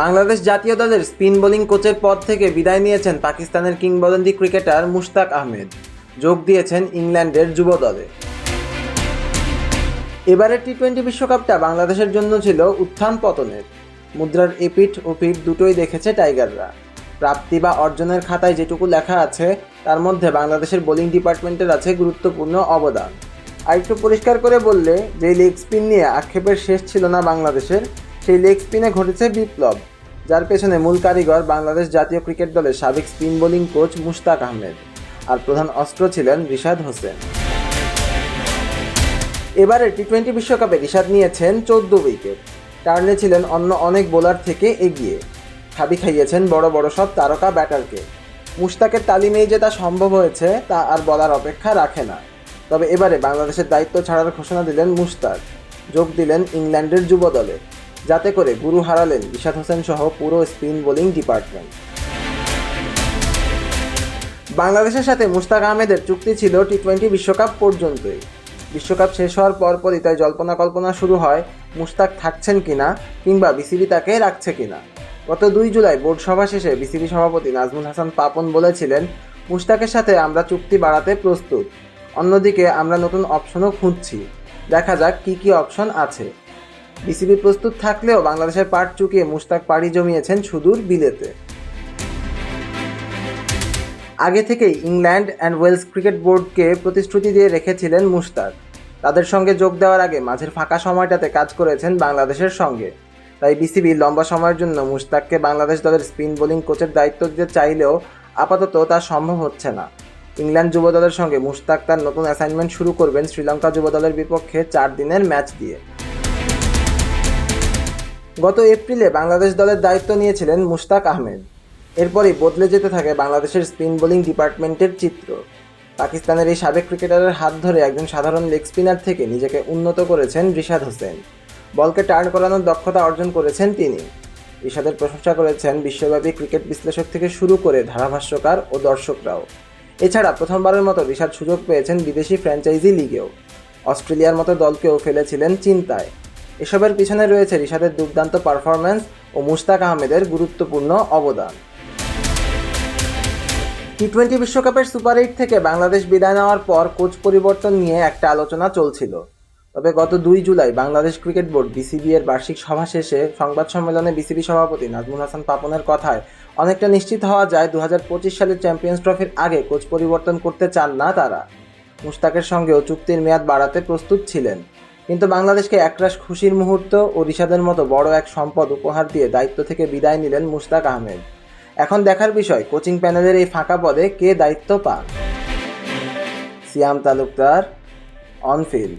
বাংলাদেশ জাতীয় দলের spin bowling কোচের পদ থেকে বিদায় নিয়েছেন পাকিস্তানের কিংবদন্তি ক্রিকেটার মুশতাক আহমেদ। যোগ দিয়েছেন ইংল্যান্ডের যুব দলে। এবারের টি টোয়েন্টি বিশ্বকাপটা বাংলাদেশের জন্য ছিল উত্থান পতনের। মুদ্রার এপিঠ ও পিঠ দুটোই দেখেছে টাইগাররা। প্রাপ্তি বা অর্জনের খাতায় যেটুকু লেখা আছে, তার মধ্যে বাংলাদেশের বোলিং ডিপার্টমেন্টের আছে গুরুত্বপূর্ণ অবদান। আরেকটু পরিষ্কার করে বললে যে লেগ স্পিন নিয়ে আক্ষেপের শেষ ছিল না বাংলাদেশের। সেই লেগ স্পিনে ঘটেছে বিপ্লব, যার পেছনে মূল কারিগর বাংলাদেশ জাতীয় ক্রিকেট দলের সাবেক spin bowling coach Mushtaq Ahmed আর প্রধান অস্ত্র ছিলেন রিশাদ হোসেন। এবারে টি টোয়েন্টি বিশ্বকাপে রিশাদ নিয়েছেন চোদ্দ উইকেট টার্নে ছিলেন অন্য অনেক বোলার থেকে এগিয়ে। খাবি খাইয়েছেন বড় বড় সব তারকা ব্যাটারকে। মুশতাকের তালিমেই যে তা সম্ভব হয়েছে তা আর বলার অপেক্ষা রাখে না। তবে এবারে বাংলাদেশের দায়িত্ব ছাড়ার ঘোষণা দিলেন মুশতাক। যোগ দিলেন ইংল্যান্ডের যুব দলে। যাতে করে গুরু হারালেন রিশাদ হোসেন সহ পুরো স্পিন বোলিং ডিপার্টমেন্ট। বাংলাদেশের সাথে মুস্তাক আহমেদের চুক্তি ছিল টি টোয়েন্টি বিশ্বকাপ পর্যন্তই। বিশ্বকাপ শেষ হওয়ার পরপরই তাই জল্পনা কল্পনা শুরু হয় মুশতাক থাকছেন কিনা কিংবা বিসিবি তাকে রাখছে কিনা। গত দুই জুলাই বোর্ড সভা শেষে বিসিবি সভাপতি নাজমুল হাসান পাপন বলেছিলেন, মুশতাকের সাথে আমরা চুক্তি বাড়াতে প্রস্তুত। অন্যদিকে আমরা নতুন অপশনও খুঁজছি। দেখা যাক কি কি অপশন আছে। বিসিবি প্রস্তুত থাকলেও বাংলাদেশের পাট চুকিয়ে মুশতাক পাড়ি জমিয়েছেন সুদূর বিলেতে। আগে থেকেই ইংল্যান্ড অ্যান্ড ওয়েলস ক্রিকেট বোর্ডকে প্রতিশ্রুতি দিয়ে রেখেছিলেন মুশতাক তাদের সঙ্গে যোগ দেওয়ার আগে মাঝের ফাঁকা সময়টাতে কাজ করেছেন বাংলাদেশের সঙ্গে। তাই বিসিবি লম্বা সময়ের জন্য মুশতাককে বাংলাদেশ দলের স্পিন বোলিং কোচের দায়িত্ব দিতে চাইলেও আপাতত তা সম্ভব হচ্ছে না। ইংল্যান্ড যুব দলের সঙ্গে মুশতাক তার নতুন অ্যাসাইনমেন্ট শুরু করবেন শ্রীলঙ্কা যুব দলের বিপক্ষে চার দিনের ম্যাচ দিয়ে। গত এপ্রিলে বাংলাদেশ দলের দায়িত্ব নিয়েছিলেন মুশতাক আহমেদ। এরপরই বদলে যেতে থাকে বাংলাদেশের স্পিন বোলিং ডিপার্টমেন্টের চিত্র। পাকিস্তানের এই সাবেক ক্রিকেটারের হাত ধরে একজন সাধারণ লেগ স্পিনার থেকে নিজেকে উন্নত করেছেন রিশাদ হোসেন। বলকে টার্ন করানোর দক্ষতা অর্জন করেছেন তিনি। রিশাদের প্রশংসা করেছেন বিশ্বব্যাপী ক্রিকেট বিশ্লেষক থেকে শুরু করে ধারাভাষ্যকার ও দর্শকরাও। এছাড়া প্রথমবারের মতো রিশাদ সুযোগ পেয়েছেন বিদেশি ফ্র্যাঞ্চাইজি লিগেও। অস্ট্রেলিয়ার মতো দলকেও ফেলেছিলেন চিন্তায়। এসবের পিছনে রয়েছে রিশাদের দুর্দান্ত পারফরম্যান্স ও মুশতাক আহমেদের গুরুত্বপূর্ণ অবদান। টি টোয়েন্টি বিশ্বকাপের সুপার এইট থেকে বাংলাদেশ বিদায় নেওয়ার পর কোচ পরিবর্তন নিয়ে একটা আলোচনা চলছিল। তবে গত দুই July Bangladesh cricket board BCB এর বার্ষিক সভা শেষে সংবাদ সম্মেলনে বিসিবি সভাপতি নাজমুল হাসান পাপনের কথায়, অনেকটা নিশ্চিত হওয়া যায় দু হাজার পঁচিশ সালের চ্যাম্পিয়ন্স ট্রফির আগে কোচ পরিবর্তন করতে চান না তারা। মুশতাকের সঙ্গেও চুক্তির মেয়াদ বাড়াতে প্রস্তুত ছিলেন। কিন্তু বাংলাদেশকে একরাশ খুশির মুহূর্ত ও রিশাদের মতো বড় এক সম্পদ উপহার দিয়ে দায়িত্ব থেকে বিদায় নিলেন মুস্তাক আহমেদ। এখন দেখার বিষয়, কোচিং প্যানেলের এই ফাঁকা পদে কে দায়িত্ব পান? Siam Talukdar, on field.